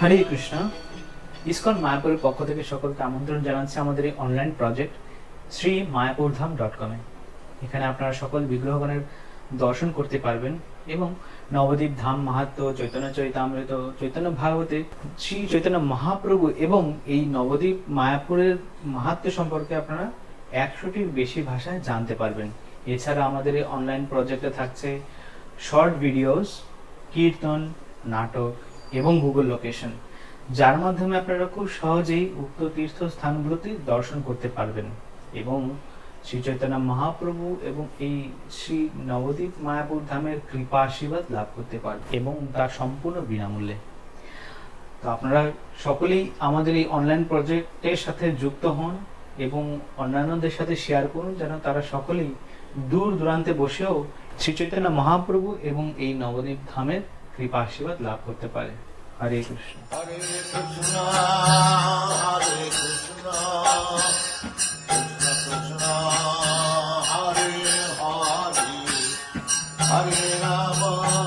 হরে Krishna. ISKCON মায়াপুরের পক্ষ থেকে সকলকে আমন্ত্রণ জানাচ্ছে আমাদের এই online project Shri Mayapur Dham dot কমে এখানে আপনারা সকল বিগ্রহগণের দর্শন করতে পারবেন এবং নবদ্বীপ ধাম মাহাত্ম, চৈতন্য চৈতামৃত, চৈতন্য ভাগবতে, শ্রী চৈতন্য মহাপ্রভু এবং এই নবদ্বীপ মায়াপুরের মাহাত্ম সম্পর্কে আপনারা একশোটির বেশি ভাষায় জানতে পারবেন। এছাড়া আমাদের এই অনলাইন প্রজেক্টে থাকছে শর্ট ভিডিওস কীর্তন, নাটক এবং গুগল লোকেশন যার মাধ্যমে আপনারা খুব সহজেই উক্ত তীর্থস্থানগুলোতে দর্শন করতে পারবেন এবং শ্রী চৈতন্য মহাপ্রভু এবং এই শ্রী নবদ্বীপ মায়াপুর ধামের কৃপা আশীর্বাদ লাভ করতে পারবেন এবং তার সম্পূর্ণ বিনামূল্যে। তো আপনারা সকলেই আমাদের এই অনলাইন প্রজেক্টের সাথে যুক্ত হন এবং অন্যান্যদের সাথে শেয়ার করুন যেন তারা সকলেই দূর দূরান্তে বসেও শ্রী চৈতন্য মহাপ্রভু এবং এই নবদ্বীপ ধামের কৃপা আশীর্বাদ লাভ করতে পারে। হরে Krishna. Hare Krishna, I'm Hare Rama.